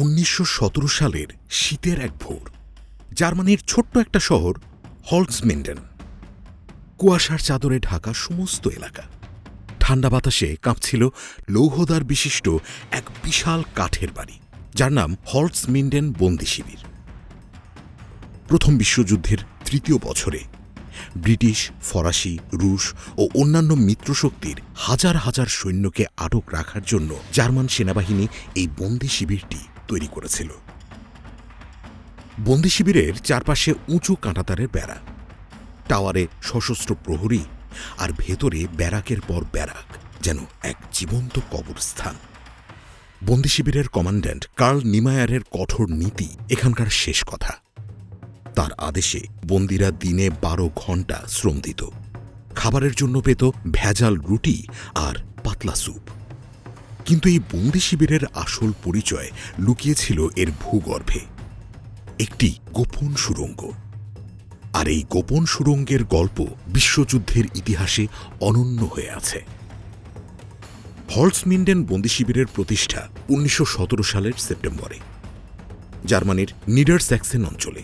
উনিশশো সতেরো সালের শীতের এক ভোর, জার্মানির ছোট্ট একটা শহর হলসমিন্ডেন, কুয়াশার চাদরে ঢাকা সমস্ত এলাকা। ঠান্ডা বাতাসে কাঁপছিল লৌহদার বিশিষ্ট এক বিশাল কাঠের বাড়ি, যার নাম হলসমিন্ডেন বন্দি শিবির। প্রথম বিশ্বযুদ্ধের তৃতীয় বছরে ব্রিটিশ, ফরাসি, রুশ ও অন্যান্য মিত্রশক্তির হাজার হাজার সৈন্যকে আটক রাখার জন্য জার্মান সেনাবাহিনী এই বন্দি শিবিরটি তৈরি করেছিল। বন্দি শিবিরের চারপাশে উঁচু কাঁটাতারের বেড়া টাওয়ারে সশস্ত্র প্রহরী আর ভেতরে ব্যারাকের পর ব্যারাক, যেন এক জীবন্ত কবরস্থান। বন্দি শিবিরের কমান্ড্যান্ট কার্ল নিমায়ারের কঠোর নীতি এখানকার শেষ কথা। তার আদেশে বন্দিরা দিনে বারো ঘণ্টা শ্রম দিত। খাবারের জন্য পেত ভেজাল রুটি আর পাতলা স্যুপ। কিন্তু এই বন্দি শিবিরের আসল পরিচয় লুকিয়েছিল এর ভূগর্ভে। একটি গোপন সুরঙ্গ। আর এই গোপন সুরঙ্গের গল্প বিশ্বযুদ্ধের ইতিহাসে অনন্য হয়ে আছে। হলসমিন্ডেন বন্দি শিবিরের প্রতিষ্ঠা উনিশশো সতেরো সালের সেপ্টেম্বরে, জার্মানির নিডার স্যাক্সেন অঞ্চলে।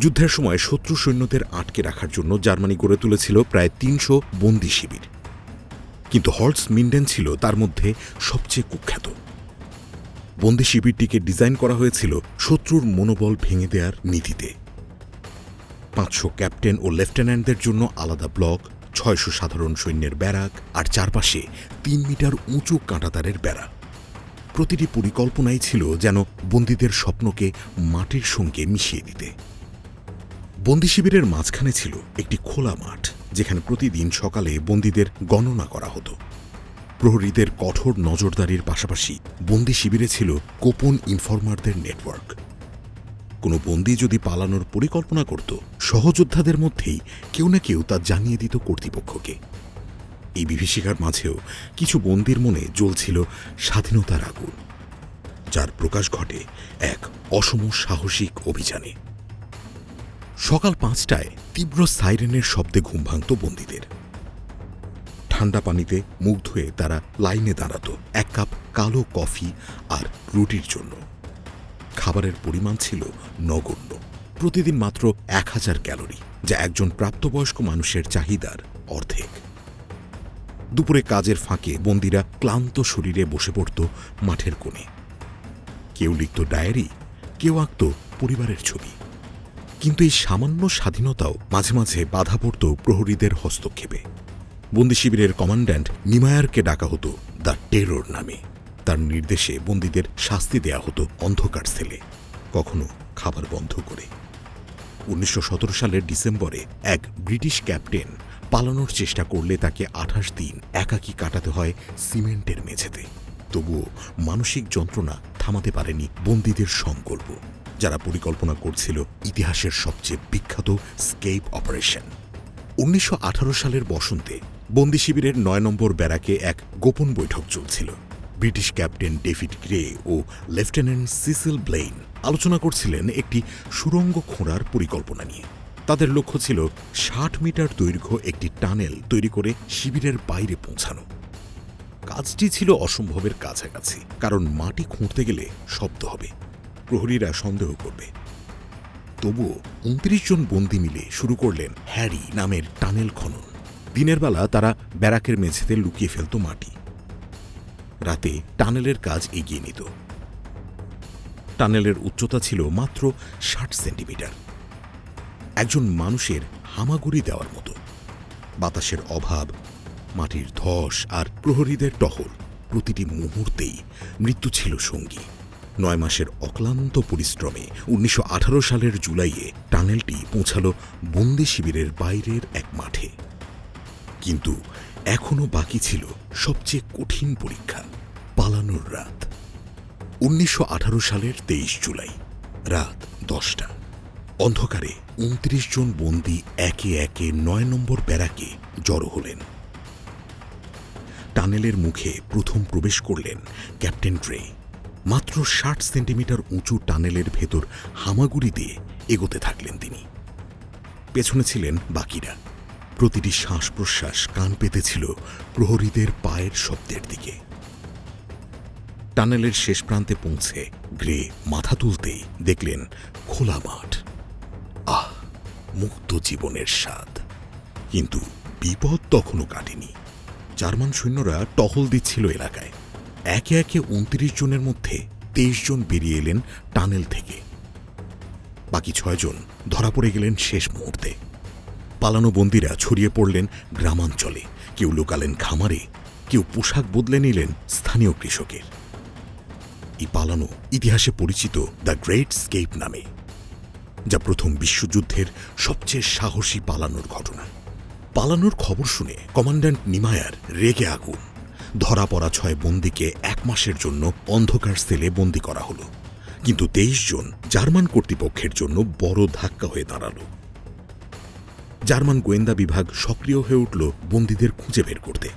যুদ্ধের সময় শত্রু সৈন্যদের আটকে রাখার জন্য জার্মানি গড়ে তুলেছিল প্রায় তিনশো বন্দি শিবির। কিন্তু হলস মিন্ডেন ছিল তার মধ্যে সবচেয়ে কুখ্যাত। বন্দি শিবিরটিকে ডিজাইন করা হয়েছিল শত্রুর মনোবল ভেঙে দেওয়ার নীতিতে। পাঁচশো ক্যাপ্টেন ও লেফটেন্যান্টদের জন্য আলাদা ব্লক, ছয়শো সাধারণ সৈন্যের ব্যারাক আর চারপাশে তিন মিটার উঁচু কাঁটাতারের বেড়া প্রতিটি পরিকল্পনাই ছিল যেন বন্দীদের স্বপ্নকে মাটির সঙ্গে মিশিয়ে দিতে। বন্দি শিবিরের মাঝখানে ছিল একটি খোলা মাঠ। যেখানে প্রতিদিন সকালে বন্দীদের গণনা করা হতো। প্রহরীদের কঠোর নজরদারির পাশাপাশি বন্দি শিবিরে ছিল গোপন ইনফরমারদের নেটওয়ার্ক। কোনো বন্দি যদি পালানোর পরিকল্পনা করত, সহযোদ্ধাদের মধ্যেই কেউ না কেউ তা জানিয়ে দিত কর্তৃপক্ষকে। এই বিভীষিকার মাঝেও কিছু বন্দির মনে জ্বলছিল স্বাধীনতার আগুন, যার প্রকাশ ঘটে এক অসম সাহসিক অভিযানে। সকাল পাঁচটায় তীব্র সাইরেনের শব্দে ঘুম ভাঙত বন্দীদের। ঠান্ডা পানিতে মুখ ধুয়ে তারা লাইনে দাঁড়াত, এক কাপ কালো কফি আর রুটির জন্য। খাবারের পরিমাণ ছিল নগণ্য। প্রতিদিন মাত্র এক হাজার ক্যালোরি, যা একজন প্রাপ্তবয়স্ক মানুষের চাহিদার অর্ধেক। দুপুরে কাজের ফাঁকে বন্দিরা ক্লান্ত শরীরে বসে পড়ত মাঠের কোণে। কেউ লিখত ডায়েরি, কেউ আঁকত পরিবারের ছবি। কিন্তু এই সামান্য স্বাধীনতাও মাঝে মাঝে বাধা পড়ত প্রহরীদের হস্তক্ষেপে। বন্দি শিবিরের কমান্ড্যান্ট নিমায়ারকে ডাকা হতো দ্য টেরর নামে। তার নির্দেশে বন্দীদের শাস্তি দেয়া হতো অন্ধকার সেলে, কখনো খাবার বন্ধ করে। উনিশশো সতেরো সালের ডিসেম্বরে এক ব্রিটিশ ক্যাপ্টেন পালানোর চেষ্টা করলে তাকে আঠাশ দিন একাকী কাটাতে হয় সিমেন্টের মেঝেতে। তবুও মানসিক যন্ত্রণা থামাতে পারেনি বন্দীদের সংকল্প। যারা পরিকল্পনা করছিল ইতিহাসের সবচেয়ে বিখ্যাত স্কেপ অপারেশন। উনিশশো আঠারো সালের বসন্তে বন্দি শিবিরের নয় নম্বর ব্যারাকে এক গোপন বৈঠক চলছিল। ব্রিটিশ ক্যাপ্টেন ডেভিড গ্রে ও লেফটেন্যান্ট সিসিল ব্লেইন আলোচনা করছিলেন একটি সুড়ঙ্গ খোঁড়ার পরিকল্পনা নিয়ে। তাদের লক্ষ্য ছিল ষাট মিটার দৈর্ঘ্য একটি টানেল তৈরি করে শিবিরের বাইরে পৌঁছানো। কাজটি ছিল অসম্ভবের কাছাকাছি, কারণ মাটি খুঁড়তে গেলে শব্দ হবে। প্রহরীরা সন্দেহ করবে। তবুও উনত্রিশ জন বন্দি মিলে শুরু করলেন হ্যারি নামের টানেল খনন। দিনের বেলা তারা ব্যারাকের মেঝেতে লুকিয়ে ফেলত মাটি। রাতে টানেলের কাজ এগিয়ে নিত। টানেলের উচ্চতা ছিল মাত্র ষাট সেন্টিমিটার। একজন মানুষের হামাগুড়ি দেওয়ার মতো। বাতাসের অভাব, মাটির ধস আর প্রহরীদের টহল প্রতিটি মুহূর্তেই মৃত্যু ছিল সঙ্গী। নয় মাসের অক্লান্ত পরিশ্রমে উনিশশো আঠারো সালের জুলাইয়ে টানেলটি পৌঁছাল বন্দি শিবিরের বাইরের এক মাঠে। কিন্তু এখনও বাকি ছিল সবচেয়ে কঠিন পরীক্ষা, পালানোর রাত। উনিশশো আঠারো সালের তেইশ জুলাই, রাত দশটা। অন্ধকারে উনত্রিশ জন বন্দি একে একে নয় নম্বর ব্যারাকে জড়ো হলেন। টানেলের মুখে প্রথম প্রবেশ করলেন ক্যাপ্টেন ট্রে মাত্র ষাট সেন্টিমিটার উঁচু টানেলের ভেতর হামাগুড়ি দিয়ে এগোতে থাকলেন তিনি। পেছনে ছিলেন বাকিরা। প্রতিটি শ্বাস প্রশ্বাস কান পেতেছিল প্রহরীদের পায়ের শব্দের দিকে। টানেলের শেষ প্রান্তে পৌঁছে গ্রে মাথা তুলতেই দেখলেন খোলা মাঠ। আহ, মুক্ত জীবনের স্বাদ। কিন্তু বিপদ তখনও কাটেনি। জার্মান সৈন্যরা টহল দিচ্ছিল এলাকায়। একে একে উনত্রিশ জনের মধ্যে তেইশ জন বেরিয়ে এলেন টানেল থেকে। বাকি ছয়জন ধরা পড়ে গেলেন শেষ মুহূর্তে। পালানো বন্দীরা ছড়িয়ে পড়লেন গ্রামাঞ্চলে। কেউ লুকালেন খামারে, কেউ পোশাক বদলে নিলেন স্থানীয় কৃষকের। এই পালানো ইতিহাসে পরিচিত দ্য গ্রেট স্কেপ নামে, যা প্রথম বিশ্বযুদ্ধের সবচেয়ে সাহসী পালানোর ঘটনা। পালানোর খবর শুনে কমান্ড্যান্ট নিমায়ার রেগে আগুন। ধরা পড়া ছয় বন্দীকে এক মাসের জন্য অন্ধকার সেলে বন্দি করা হলো। কিন্তু তেইশ জন জার্মান কর্তৃপক্ষের জন্য বড় ধাক্কা হয়ে দাঁড়াল। জার্মান গোয়েন্দা বিভাগ সক্রিয় হয়ে উঠল বন্দীদের খুঁজে বের করতে।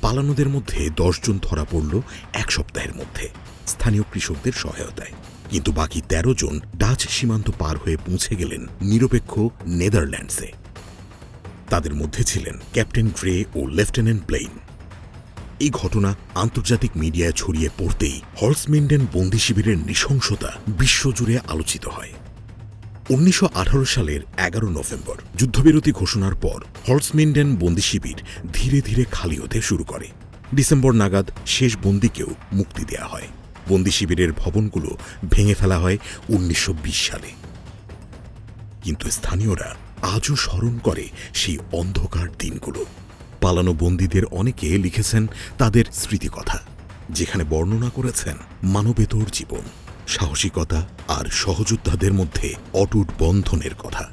পালানোদের মধ্যে দশজন ধরা পড়ল এক সপ্তাহের মধ্যে, স্থানীয় কৃষকদের সহায়তায়। কিন্তু বাকি ১৩ জন ডাচ সীমান্ত পার হয়ে পৌঁছে গেলেন নিরপেক্ষ নেদারল্যান্ডসে। তাদের মধ্যে ছিলেন ক্যাপ্টেন গ্রে ও লেফটেন্যান্ট প্লেইন এই ঘটনা আন্তর্জাতিক মিডিয়ায় ছড়িয়ে পড়তেই হর্সমিন্ডেন বন্দি শিবিরের নৃশংসতা বিশ্বজুড়ে আলোচিত হয়। উনিশশো আঠারো সালের এগারো নভেম্বর যুদ্ধবিরতি ঘোষণার পর হর্সমিন্ডেন বন্দি শিবির ধীরে ধীরে খালি হতে শুরু করে। ডিসেম্বর নাগাদ শেষ বন্দিকেও মুক্তি দেয়া হয়। বন্দি শিবিরের ভবনগুলো ভেঙে ফেলা হয় উনিশশো বিশ সালে। কিন্তু স্থানীয়রা আজও স্মরণ করে সেই অন্ধকার দিনগুলো। পালানো বন্দীদের অনেকে লিখেছেন তাদের স্মৃতিকথা, যেখানে বর্ণনা করেছেন মানবেতর জীবন, সাহসিকতা আর সহযোদ্ধাদের মধ্যে অটুট বন্ধনের কথা।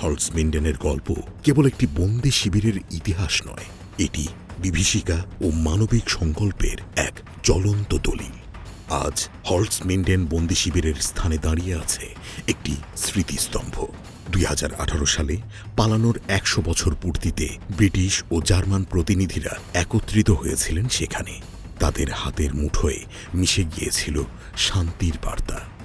হলসমিন্ডেনের গল্প কেবল একটি বন্দি শিবিরের ইতিহাস নয়, এটি বিভীষিকা ও মানবিক সংকল্পের এক জ্বলন্ত দলিল। আজ হলসমিন্ডেন বন্দি শিবিরের স্থানে দাঁড়িয়ে আছে একটি স্মৃতিস্তম্ভ। দুই হাজার আঠারো সালে পালানোর একশো বছর পূর্তিতে ব্রিটিশ ও জার্মান প্রতিনিধিরা একত্রিত হয়েছিলেন সেখানে। তাদের হাতের মুঠোয় মিশে গিয়েছিল শান্তির বার্তা।